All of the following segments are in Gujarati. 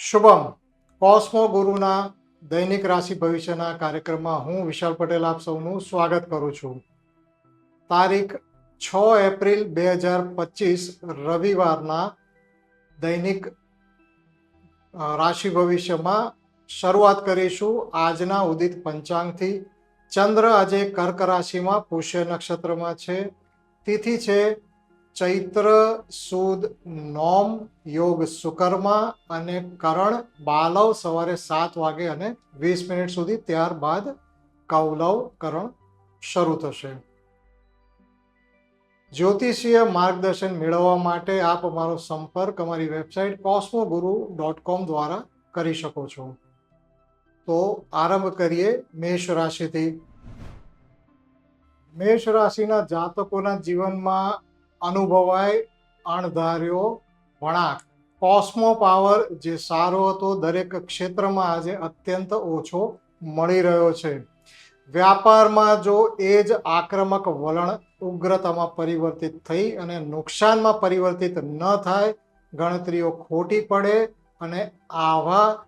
શુભમ. કોસ્મો ગુરુના દૈનિક રાશિ ભવિષ્યના કાર્યક્રમમાં હું વિશાલ પટેલ આપ સૌનું સ્વાગત કરું છું. તારીખ છ એપ્રિલ બે હજાર પચીસ, રવિવારના દૈનિક રાશિ ભવિષ્યમાં શરૂઆત કરીશું આજના ઉદિત પંચાંગથી. ચંદ્ર આજે કર્ક રાશિમાં પુષ્ય નક્ષત્રમાં છે. તિથિ છે ચૈત્ર, સુદ, નોમ, યોગ, સુકર્મા અને કરણ બાલવ સવારે સાત વાગે અને વીસ મિનિટ સુધી ત્યારબાદ કૌલવ કરણ શરૂ થશે. જ્યોતિષીય માર્ગદર્શન મેળવવા માટે આપ અમારો સંપર્ક અમારી વેબસાઇટ કોસ્મોગુરુ ડોટ કોમ દ્વારા કરી શકો છો. તો આરંભ કરીએ મેષ રાશિથી. મેષ રાશિના જાતકોના જીવનમાં અનુભવાય, અણધાર્યો, વળાંક. કોસ્મો પાવર જે સારો હતો, દરેક ક્ષેત્રમાં આજે અત્યંત ઓછો મળી રહ્યો છે. વ્યાપારમાં જો એ જ આક્રમક વલણ ઉગ્રતામાં પરિવર્તિત થઈ અને નુકસાનમાં પરિવર્તિત ન થાય, ગણતરીઓ ખોટી પડે અને આવા,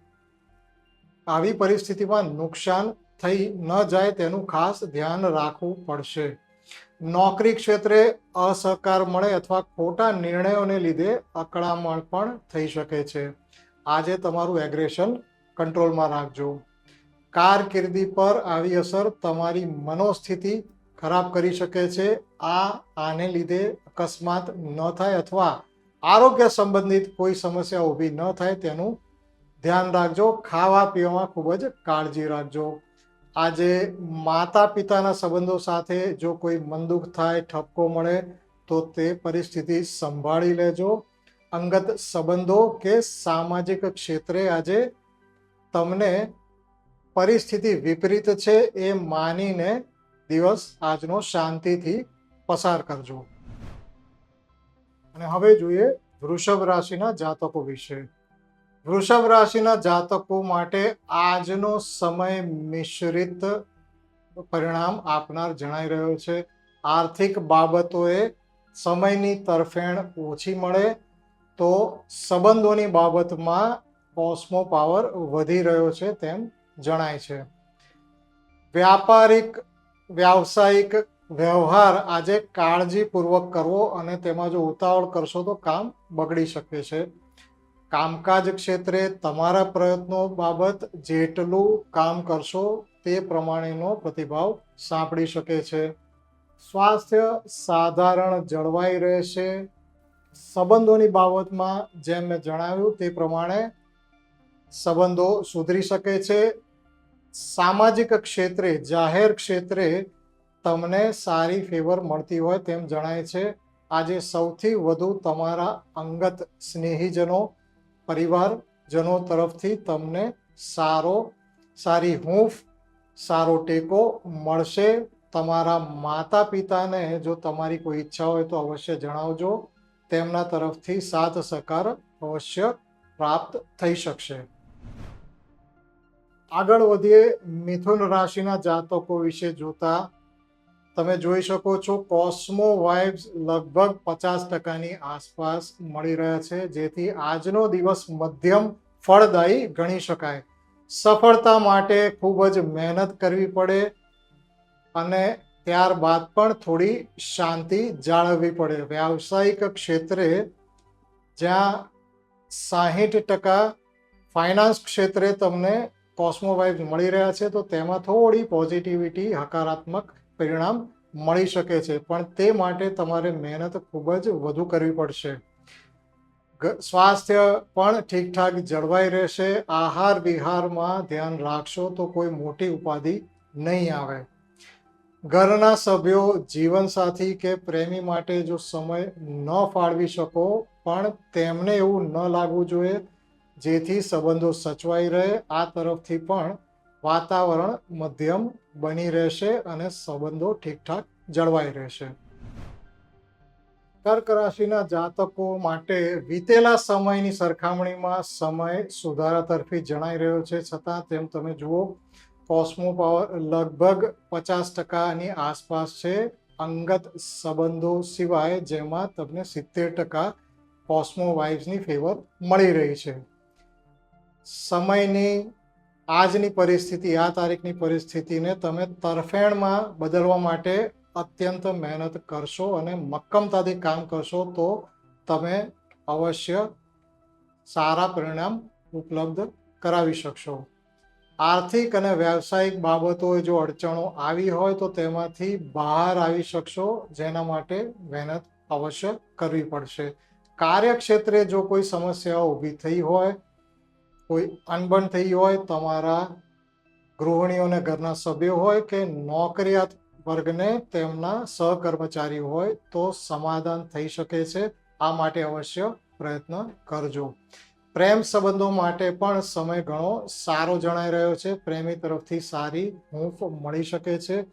આવી પરિસ્થિતિમાં નુકસાન થઈ ન જાય તેનું ખાસ ધ્યાન રાખવું પડશે. નોકરી ક્ષેત્રે અસહકાર મળે અથવા ખોટા નિર્ણયોને લીધે અકળામણ પણ થઈ શકે છે. આજે તમારું એગ્રેશન કંટ્રોલમાં રાખજો. કારકિર્દી પર આવી અસર તમારી મનોસ્થિતિ ખરાબ કરી શકે છે. આ આને લીધે અકસ્માત ન થાય અથવા આરોગ્ય સંબંધિત કોઈ સમસ્યા ઊભી ન થાય તેનું ધ્યાન રાખજો. ખાવા પીવામાં ખૂબ જ કાળજી રાખજો. આજે માતા પિતાના સંબંધો સાથે જો કોઈ મનદુખ થાય, ઠપકો મળે, તો તે પરિસ્થિતિ સંભાળી લેજો. અંગત સંબંધો કે સામાજિક ક્ષેત્રે આજે તમને પરિસ્થિતિ વિપરીત છે એ માનીને દિવસ આજનો શાંતિથી પસાર કરજો. અને હવે જોઈએ વૃષભ રાશિના જાતકો વિશે. વૃષભ રાશિના જાતકો માટે આજનો સમય મિશ્રિત પરિણામ આપનાર જણાઈ રહ્યો છે. આર્થિક બાબતોએ સમયની તરફેણ ઓછી મળે તો સંબંધોની બાબતમાં કોસ્મો પાવર વધી રહ્યો છે તેમ જણાય છે. વ્યાપારિક, વ્યાવસાયિક વ્યવહાર આજે કાળજીપૂર્વક કરવો અને તેમાં જો ઉતાવળ કરશો તો કામ બગડી શકે છે. કામકાજ ક્ષેત્રે તમારા પ્રયત્નો બાબત જેટલું કામ કરશો તે પ્રમાણેનો પ્રતિભાવ સાંપડી શકે છે. સ્વાસ્થ્ય સાધારણ જળવાઈ રહેશે. સંબંધોની બાબતમાં જેમ મેં જણાવ્યું તે પ્રમાણે સંબંધો સુધરી શકે છે. સામાજિક ક્ષેત્રે, જાહેર ક્ષેત્રે તમને સારી ફેવર મળતી હોય તેમ જણાય છે. આજે સૌથી વધુ તમારા અંગત સ્નેહીજનો પરિવારજનો તરફથી તમને સારો, સારી હૂંફ, સારો ટેકો મળશે. તમારા માતા પિતાને જો તમારી કોઈ ઈચ્છા હોય તો અવશ્ય જણાવજો. તેમના તરફથી સાથ સહકાર અવશ્ય પ્રાપ્ત થઈ શકશે. આગળ વધીએ. મિથુન રાશિના જાતકો વિશે જોતા તમે જોઈ શકો છો કોસ્મો વાઇબ્સ લગભગ પચાસ ટકાની આસપાસ મળી રહ્યા છે, જેથી આજનો દિવસ મધ્યમ ફળદાયી ગણી શકાય. સફળતા માટે ખૂબ જ મહેનત કરવી પડે અને ત્યારબાદ પણ થોડી શાંતિ જાળવવી પડે. વ્યાવસાયિક ક્ષેત્રે જ્યાં સાહીઠ ટકા ફાઇનાન્સ ક્ષેત્રે તમને કોસ્મો વાઇબ્સ મળી રહ્યા છે, તો તેમાં થોડી પોઝિટિવિટી હકારાત્મક પરિણામ મળી શકે છે. પણ તે માટે તમારે મહેનત ખૂબ જ વધુ કરવી પડશે. સ્વાસ્થ્ય પણ ઠીકઠાક જળવાઈ રહેશે. આહાર વિહારમાં ધ્યાન રાખશો તો કોઈ મોટી ઉપાધિ નહીં આવે. ઘરના સભ્યો જીવનસાથી કે પ્રેમી માટે જો સમય ન ફાળવી શકો, પણ તેમને એવું ન લાગવું જોઈએ, જેથી સંબંધો સચવાઈ રહે. આ તરફથી પણ વાતાવરણ મધ્યમ બની રહેશે અને સંબંધો ઠીકઠાક જળવાઈ રહેશે. કર્ક રાશિના જાતકો માટે વીતેલા સમયની સરખામણીમાં સમય સુધારા તરફી જણાઈ રહ્યો છે. છતાં તેમ તમે જુઓ, કોસ્મો પાવર લગભગ પચાસ ટકાની આસપાસ છે. અંગત સંબંધો સિવાય જેમાં તમને સિત્તેર ટકા કોસ્મો વાઇબ્સની ફેવર મળી રહી છે. સમયની આજની પરિસ્થિતિ, આ તારીખની પરિસ્થિતિને તમે તરફેણમાં બદલવા માટે અત્યંત મહેનત કરશો અને મક્કમતાથી કામ કરશો તો તમે અવશ્ય સારા પરિણામ ઉપલબ્ધ કરાવી શકશો. આર્થિક અને વ્યાવસાયિક બાબતોએ જો અડચણો આવી હોય તો તેમાંથી બહાર આવી શકશો, જેના માટે મહેનત અવશ્ય કરવી પડશે. કાર્યક્ષેત્રે જો કોઈ સમસ્યાઓ ઊભી થઈ હોય કોઈ અનબન થઈ હોય, તમારા ગૃહિણીઓને ઘરના સભ્યો હોય કે નોકરિયાત વર્ગને તેમના સહકર્મચારી હોય તો સમાધાન થઈ શકે છે. આ માટે અવશ્ય પ્રયત્ન કરજો. પ્રેમ સંબંધો માટે પણ સમય ઘણો સારો જણાઈ રહ્યો છે. પ્રેમી તરફથી સારી હૂંફ મળી શકે છે.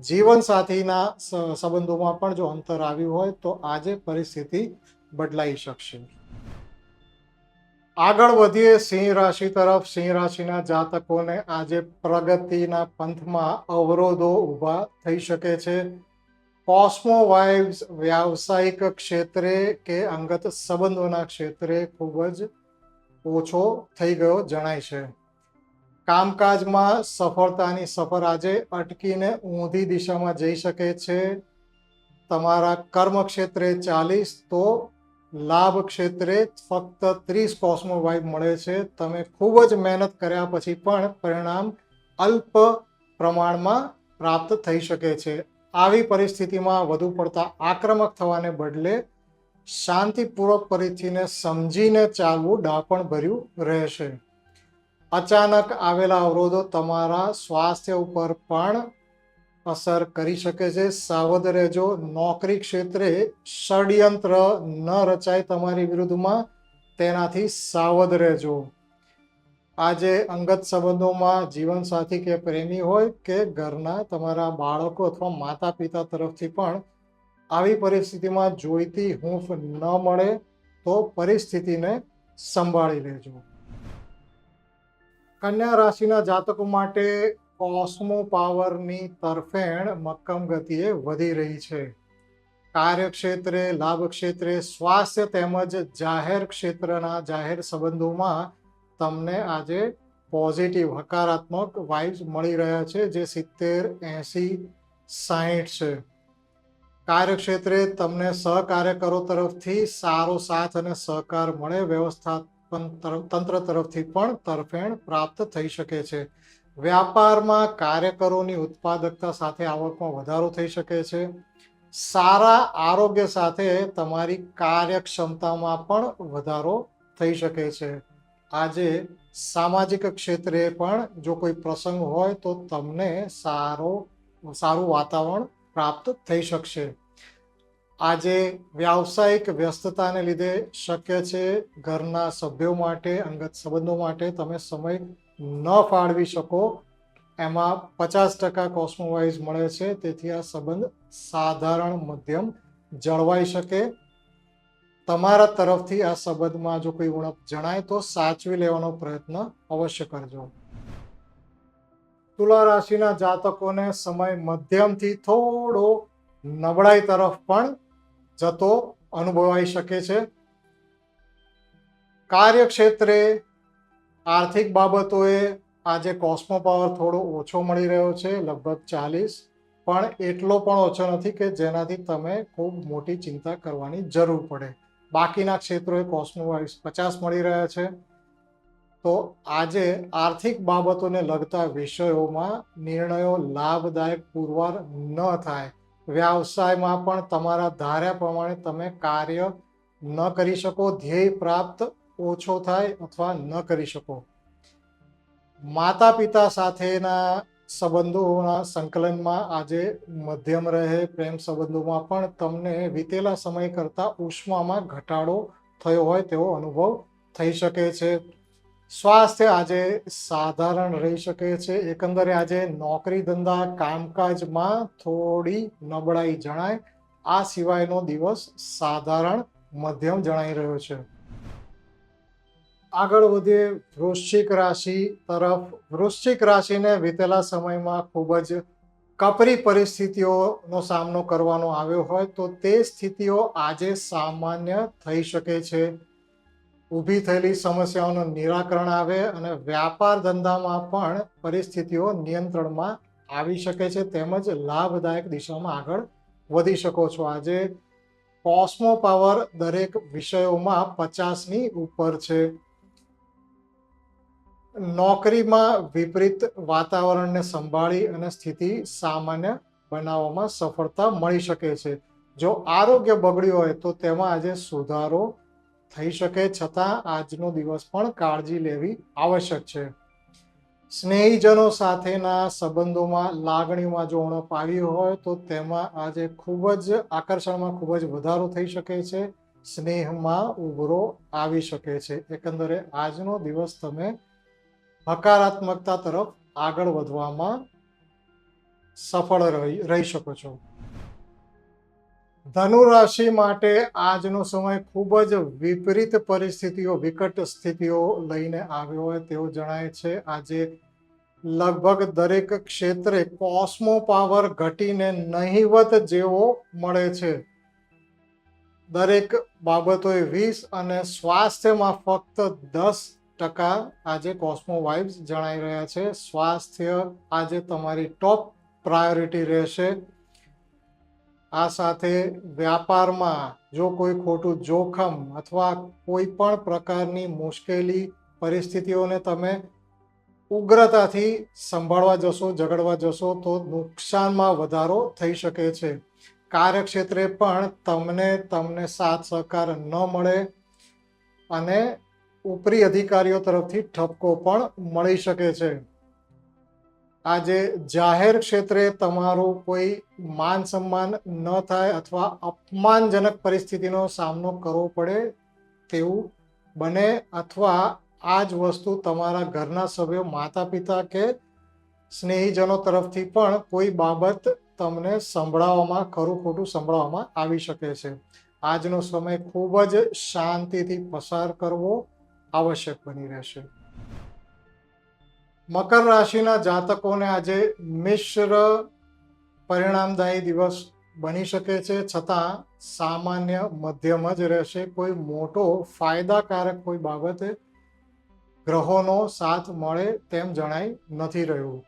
જીવન સાથીના સ- સંબંધોમાં પણ જો અંતર આવ્યું હોય તો આજે પરિસ્થિતિ બદલાઈ શકશે. આગળ વધીએ, સિંહ રાશિ તરફ. સિંહ રાશિના જાતકોને આજે પ્રગતિના પંથમાં અવરોધો ઊભા થઈ શકે છે. કોસ્મો વાઇવ્સ વ્યાવસાયિક ક્ષેત્રે કે અંગત સંબંધોના ક્ષેત્રે ખૂબ જ ઓછો થઈ ગયો જણાય છે. કામકાજમાં સફળતાની સફર આજે અટકીને ઊંધી દિશામાં જઈ શકે છે. તમારા કર્મ ક્ષેત્રે ચાલીસ તો લાભ ક્ષેત્રે ફક્ત ત્રીસ કોસ્મો વાઇબ મળે છે. તમે ખૂબ જ મહેનત કર્યા પછી પણ પરિણામ અલ્પ પ્રમાણમાં પ્રાપ્ત થઈ શકે છે. આવી પરિસ્થિતિમાં વધુ પડતા આક્રમક થવાને બદલે શાંતિપૂર્વક પરિસ્થિતિને સમજીને ચાલવું ડાપણ ભર્યું રહેશે. અચાનક આવેલા અવરોધો તમારા સ્વાસ્થ્ય ઉપર પણ અસર કરી શકે છે. સાવધ રહેજો. નોકરી ક્ષેત્રે ષડયંત્ર ન રચાય તમારી વિરુદ્ધમાં, તેનાથી સાવધ રહેજો. આજે અંગત સંબંધોમાં જીવનસાથી કે પ્રેમી હોય કે ઘરના તમારા બાળકો અથવા માતા પિતા તરફથી પણ આવી પરિસ્થિતિમાં જોઈતી હૂંફ ન મળે તો પરિસ્થિતિને સંભાળી લેજો. કન્યા રાશિના જાતકો માટે કોસ્મો પાવરની તરફેણ મક્કમ ગતિએ વધી રહી છે. કાર્યક્ષેત્રે લાભ ક્ષેત્રે સ્વાસ્થ્ય તેમજ જાહેર ક્ષેત્રના જાહેર સંબંધોમાં તમને આજે પોઝિટિવ, હકારાત્મક વાઇબ્સ મળી રહ્યા છે, જે સિત્તેર, એંસી સાહીઠ છે. કાર્યક્ષેત્રે તમને સહકાર્યકરો તરફથી સારો સાથ અને સહકાર મળે, વ્યવસ્થાપન તંત્ર તરફથી પણ તરફેણ પ્રાપ્ત થઈ શકે છે. વ્યાપારમાં કાર્યકરોની ઉત્પાદકતા સાથે આવકમાં વધારો થઈ શકે છે. સારા આરોગ્ય સાથે તમારી કાર્યક્ષમતામાં પણ વધારો થઈ શકે છે. આજે સામાજિક ક્ષેત્રે પણ જો કોઈ પ્રસંગ હોય તો તમને સારો, સારું વાતાવરણ પ્રાપ્ત થઈ શકશે. આજે વ્યાવસાયિક વ્યસ્તતાને લીધે શક્ય છે ઘરના સભ્યો માટે, અંગત સંબંધો માટે તમે સમય ન ફાળવી શકો. એમાં પચાસ ટકા કોસ્મોવાઇઝ મળે છે. તેથી આ સંબંધ સાધારણ મધ્યમ જળવાઈ શકે. તમારા તરફથી આ સંબંધમાં જો કોઈ ઉણપ જણાય તો સાચવી લેવાનો પ્રયત્ન અવશ્ય કરજો. તુલા રાશિના જાતકોને સમય મધ્યમથી થોડો નબળાઈ તરફ પણ જતો અનુભવાઈ શકે છે. કાર્યક્ષેત્રે આર્થિક બાબતોએ આજે કોસ્મો પાવર થોડો ઓછો મળી રહ્યો છે, લગભગ ચાલીસ. પણ એટલો પણ ઓછો નથી કે જેનાથી તમે ખૂબ મોટી ચિંતા કરવાની જરૂર પડે. બાકીના ક્ષેત્રોએ કોસ્મો વાઇઝ પચાસ મળી રહ્યા છે. તો આજે આર્થિક બાબતોને લગતા વિષયોમાં નિર્ણયો લાભદાયક પુરવાર ન થાય. વ્યવસાયમાં પણ તમારા ધાર્યા પ્રમાણે તમે કાર્ય ન કરી શકો, ધ્યેય પ્રાપ્ત ઓછો થાય અથવા ન કરી શકો. માતા પિતા સાથેના સંબંધોના સંકલનમાં આજે મધ્યમ રહે, પ્રેમ સંબંધોમાં પણ તમને વીતેલા સમય કરતાં ઉષ્મામાં ઘટાડો થયો હોય તેવો અનુભવ થઈ શકે છે. સ્વાસ્થ્ય આજે સાધારણ રહી શકે છે. એકંદરે આજે નોકરી ધંધા કામકાજમાં થોડી નબળાઈ જણાય. આ સિવાયનો દિવસ સાધારણ મધ્યમ જણાઈ રહ્યો છે. આગળ વધીએ વૃશ્ચિક રાશિ તરફ. વૃશ્ચિક રાશિને વીતેલા સમયમાં ખૂબ જ કપરી પરિસ્થિતિઓનો સામનો કરવાનો આવ્યો હોય તો તે સ્થિતિઓ આજે સામાન્ય થઈ શકે છે. ઊભી થયેલી સમસ્યાઓનું નિરાકરણ આવે અને વ્યાપાર ધંધામાં પણ પરિસ્થિતિઓ નિયંત્રણમાં આવી શકે છે તેમજ લાભદાયક દિશામાં આગળ વધી શકો છો. આજે કોસ્મો પાવર દરેક વિષયોમાં પચાસની ઉપર છે. નોકરીમાં વિપરીત વાતાવરણને સંભાળી અને સ્થિતિ સામાન્ય બનાવવામાં સફળતા મળી શકે છે. જો આરોગ્ય બગડ્યું હોય તો તેમાં આજે સુધારો થઈ શકે, છતાં આજનો દિવસ પણ કાળજી લેવી આવશ્યક છે. સ્નેહીજનો સાથેના સંબંધોમાં લાગણીમાં જો ઉણપ આવી હોય તો તેમાં આજે ખૂબ જ આકર્ષણમાં ખૂબ જ વધારો થઈ શકે છે. સ્નેહમાં ઉભરો આવી શકે છે. એકંદરે આજનો દિવસ તમે હકારાત્મકતા તરફ આગળ વધવામાં સફળ રહી શકો છો. ધનુ રાશિ માટે આજનો સમય ખૂબ જ વિપરીત પરિસ્થિતિઓ, વિકટ સ્થિતિઓ લઈને આવ્યો હોય તેવું જણાય છે. આજે લગભગ દરેક ક્ષેત્રે કોસ્મો પાવર ઘટીને નહીવત જેવો મળે છે. દરેક બાબતોએ વીસ અને સ્વાસ્થ્યમાં ફક્ત દસ ટકા આજે કોસ્મો વાઇબ્સ જણાઈ રહ્યા છે. સ્વાસ્થ્ય આજે તમારી ટોપ પ્રાયોરિટી રહેશે. આ સાથે વ્યાપારમાં જો કોઈ ખોટું જોખમ અથવા કોઈ પણ પ્રકારની મુશ્કેલી પરિસ્થિતિઓને તમે ઉગ્રતાથી સંભાળવા જશો, ઝઘડવા જશો, તો નુકસાનમાં વધારો થઈ શકે છે. કાર્યક્ષેત્રે પણ તમને તમને સાથ સહકાર ન મળે અને ઉપરી અધિકારીઓ તરફથી ઠપકો પણ મળી શકે છે. આજે જાહેર ક્ષેત્રે તમારું કોઈ માન સન્માન ન થાય અથવા અપમાનજનક પરિસ્થિતિનો સામનો કરવો પડે તેવું બને અથવા આ જ વસ્તુ તમારા ઘરના સભ્યો માતા પિતા કે સ્નેહીજનો તરફથી પણ કોઈ બાબત તમને સંભળાવવામાં ખરું ખોટું સંભળાવવામાં આવી શકે છે. આજનો સમય ખૂબ જ શાંતિથી પસાર કરવો આવશ્યક બની રહેશે. મકર રાશિના જાતકોને આજે મિશ્ર પરિણામદાયી દિવસ બની શકે છે. છતાં સામાન્ય મધ્યમ જ રહેશે. કોઈ મોટો ફાયદાકારક કોઈ બાબતે ગ્રહોનો સાથ મળે તેમ જણાઈ નથી રહ્યું.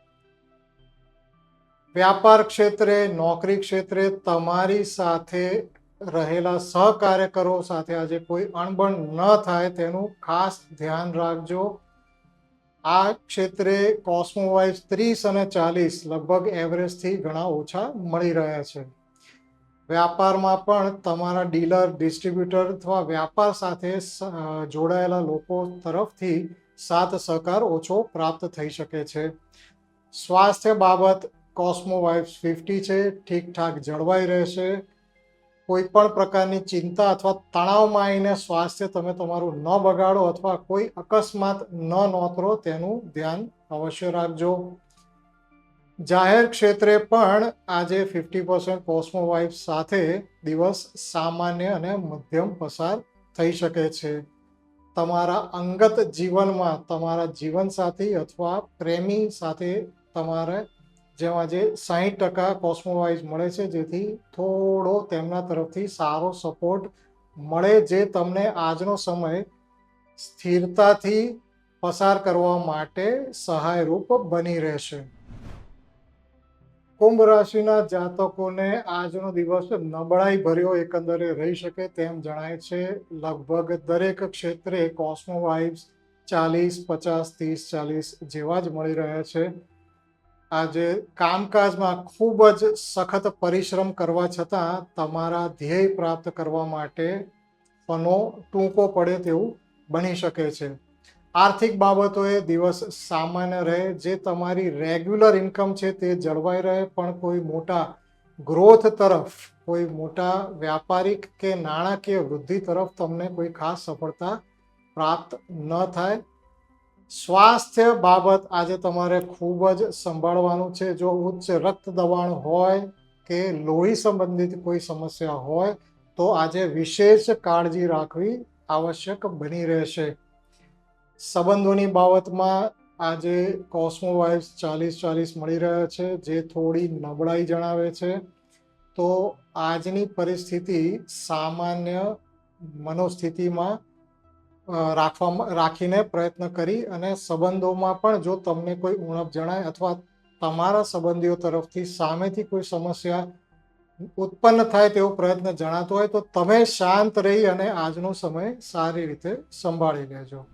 વ્યાપાર ક્ષેત્રે, નોકરી ક્ષેત્રે તમારી સાથે રહેલા સહકાર્યકરો સાથે આજે કોઈ અણબણ ન થાય તેનું ખાસ ધ્યાન રાખજો. આ ક્ષેત્રે કોસ્મોવાઇઝ ત્રીસ અને ચાલીસ લગભગ એવરેજથી ઘણા ઓછા મળી રહ્યા છે. વ્યાપારમાં પણ તમારા ડીલર ડિસ્ટ્રીબ્યુટર અથવા વ્યાપાર સાથે જોડાયેલા લોકો તરફથી સાથ સહકાર ઓછો પ્રાપ્ત થઈ શકે છે. સ્વાસ્થ્ય બાબત કોસ્મોવાઇવ્સ ફિફ્ટી છે, ઠીકઠાક જળવાઈ રહેશે. કોઈ પણ પ્રકારની ચિંતા અથવા તણાવમાં આવીને સ્વાસ્થ્ય તમે તમારું ન બગાડો અથવા કોઈ અકસ્માત ન નોતરો તેનું ધ્યાન અવશ્ય રાખજો. જાહેર ક્ષેત્રે પણ આજે ફિફ્ટી પર્સન્ટ કોસ્મો વાઇફ સાથે દિવસ સામાન્ય અને મધ્યમ પસાર થઈ શકે છે. તમારા અંગત જીવનમાં તમારા જીવનસાથી અથવા પ્રેમી સાથે તમારે જેમાં જે સાહીઠ ટકા કોસ્મોવાઇઝ મળે છે, જેથી થોડો તેમના તરફથી સારો સપોર્ટ મળે જે તમને આજનો સમય સ્થિરતાથી પસાર કરવા માટે સહાયરૂપ બની રહેશે. કુંભ રાશિના જાતકોને આજનો દિવસ નબળાઈ ભર્યો એકંદરે રહી શકે તેમ જણાય છે. લગભગ દરેક ક્ષેત્રે કોસ્મોવાઇવ્સ ચાલીસ, પચાસ, ત્રીસ, ચાલીસ જેવા જ મળી રહ્યા છે. આજે કામકાજમાં ખૂબ જ સખત પરિશ્રમ કરવા છતાં તમારા ધ્યેય પ્રાપ્ત કરવા માટે પનો ટૂંકો પડે તેવું બની શકે છે. આર્થિક બાબતોએ દિવસ સામાન્ય રહે, જે તમારી રેગ્યુલર ઇન્કમ છે તે જળવાઈ રહે, પણ કોઈ મોટા ગ્રોથ તરફ, કોઈ મોટા વ્યાપારિક કે નાણાકીય વૃદ્ધિ તરફ તમને કોઈ ખાસ સફળતા પ્રાપ્ત ન થાય. સ્વાસ્થ્ય બાબત આજે તમારે ખૂબ જ સંભાળવાનું છે. જો ઉચ્ચ રક્ત દબાણ હોય કે લોહી સંબંધિત કોઈ સમસ્યા હોય, તો આજે વિશેષ કાળજી રાખવી આવશ્યક બની રહેશે. સંબંધોની બાબતમાં આજે કોસ્મોવાઇઝ ચાલીસ ચાલીસ મળી રહ્યા છે, જે થોડી નબળાઈ જણાવે છે. તો આજની પરિસ્થિતિ સામાન્ય મનોસ્થિતિમાં રાખવામાં, રાખીને પ્રયત્ન કરી અને સંબંધોમાં પણ જો તમને કોઈ ઉણપ જણાય અથવા તમારા સંબંધીઓ તરફથી સામેથી કોઈ સમસ્યા ઉત્પન્ન થાય તેવો પ્રયત્ન જણાતો હોય તો તમે શાંત રહી અને આજનો સમય સારી રીતે સંભાળી લેજો.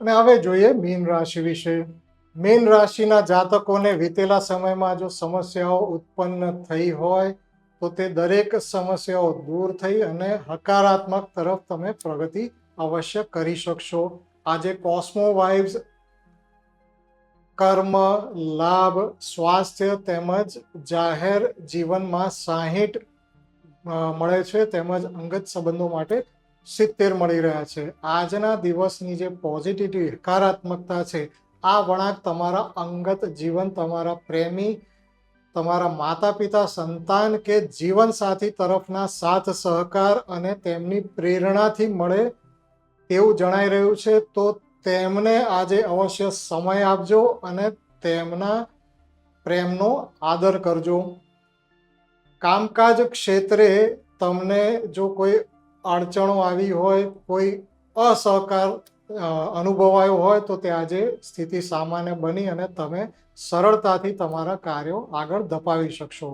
અને હવે જોઈએ મીન રાશિ વિશે. મીન રાશિના જાતકોને વીતેલા સમયમાં જો સમસ્યાઓ ઉત્પન્ન થઈ હોય તો તે દરેક સમસ્યાઓ દૂર થઈ અને હકારાત્મક તરફ તમે પ્રગતિ અવશ્ય કરી શકશો. આજે કોસ્મો વાઇબ્સ કર્મ, લાભ, સ્વાસ્થ્ય તેમજ જાહેર જીવનમાં સાહીઠ મળે છે તેમજ અંગત સંબંધો માટે સિત્તેર મળી રહ્યા છે. આજના દિવસની જે પોઝિટિવિટી હકારાત્મકતા છે, આ વળાંક તમારા અંગત જીવન, તમારા પ્રેમી તમારા માતા પિતા સંતાન કે જીવનસાથી તરફના સાથ, સહકાર અને તેમની પ્રેરણાથી મળે તેવું જણાઈ રહ્યું છે, તો તેમને આજે અવશ્ય સમય આપજો અને તેમના પ્રેમનો આદર કરજો. કામકાજ ક્ષેત્રે તમને જો કોઈ અડચણો આવી હોય, કોઈ અસહકાર અનુભવાયો હોય, તો તે આજે સ્થિતિ સામાન્ય બની અને તમે સરળતાથી તમારા કાર્યો આગળ ધપાવી શકશો.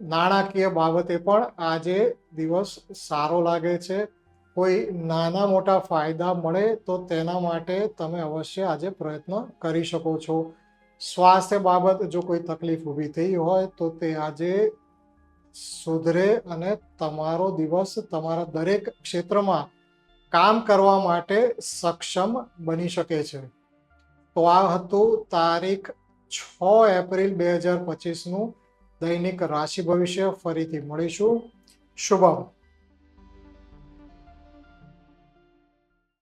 નાણાકીય બાબતે પણ આજે દિવસ સારો લાગે છે. કોઈ નાના મોટા ફાયદા મળે તો તેના માટે તમે અવશ્ય આજે પ્રયત્ન કરી શકો છો. સ્વાસ્થ્ય બાબત જો કોઈ તકલીફ ઊભી થઈ હોય તો તે આજે સુધરે અને તમારો દિવસ તમારા દરેક ક્ષેત્રમાં કામ કરવા માટે સક્ષમ બની શકે છે. તો આ હતું તારીખ છ એપ્રિલ બે હજાર પચીસનું દૈનિક રાશિ ભવિષ્ય ફરીથી મળીશું. શુભમ.